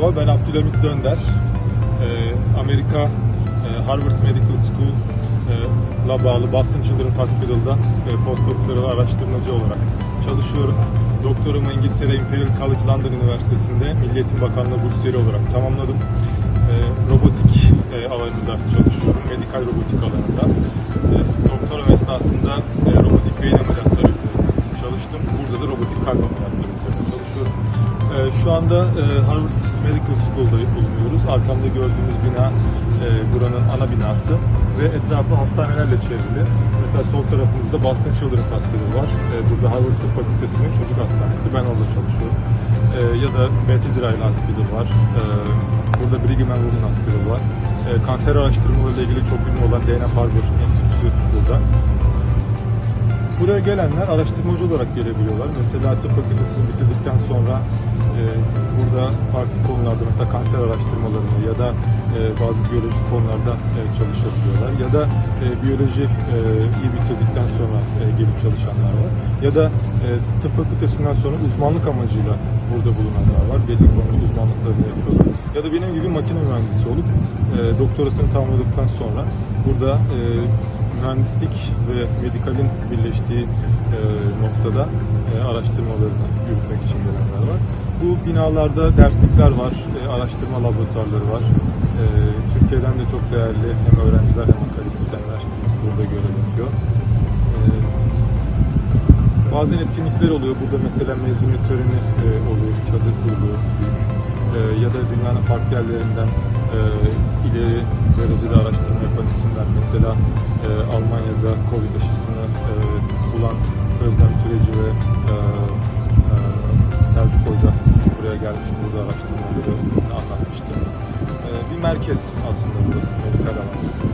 Merhaba, ben Abdülhamit Dönder. Ee, Amerika e, Harvard Medical School e, la bağlı Boston Children's Hospital'da e, postdoktoral araştırmacı olarak çalışıyorum. Doktorumu İngiltere Imperial College London Üniversitesi'nde Milli Eğitim Bakanlığı bursiyeri olarak tamamladım. E, robotik e, alanında çalışıyorum, medikal robotik alanında. Doktoram esnasında robotik beyin ameliyatları çalıştım. Burada da robotik kalp ameliyatları çalışıyorum. Ee, Şu anda e, Harvard Medical School'da bulunuyoruz. Arkamda gördüğünüz bina e, buranın ana binası ve etrafı hastanelerle çevrili. Mesela sol tarafımızda Boston Children's Hospital var. E, Burada Harvard Tıp Fakültesi'nin çocuk hastanesi. Ben orada çalışıyorum. Ya da Beth Israel Hospital var. Burada Brigham and Women Hospital var. Kanser araştırmalarıyla ilgili çok ünlü olan Dana-Farber Enstitüsü burada. Buraya gelenler araştırmacı olarak gelebiliyorlar. Mesela tıp fakültesini bitirdikten sonra e, burada farklı konularda mesela kanser araştırmalarını ya da e, bazı biyolojik konularda e, çalışabiliyorlar. Ya da e, biyoloji e, iyi bitirdikten sonra e, gelip çalışanlar var. Ya da e, tıp fakültesinden sonra uzmanlık amacıyla burada bulunanlar var. Belli konuda uzmanlıklarını yapıyorlar. Ya da benim gibi makine mühendisi olup e, doktorasını tamamladıktan sonra burada e, mühendislik ve medikalin birleştiği e, noktada e, araştırmalarını yürütmek için gelenler var. Bu binalarda derslikler var, e, araştırma laboratuvarları var. E, Türkiye'den de çok değerli hem öğrenciler hem akademisyenler burada görev yapıyor. E, bazen etkinlikler oluyor. Burada mesela mezuniyet töreni e, oluyor, çadır kuruluyor büyük. E, ya da dünyanın farklı yerlerinden e, ileri isimler. Mesela e, Almanya'da Covid aşısını e, bulan Özlem Türeci ve e, e, Selçuk Hoca buraya gelmişti. Burada araştırmaları anlatmıştı. E, bir merkez aslında burası medikal alanda.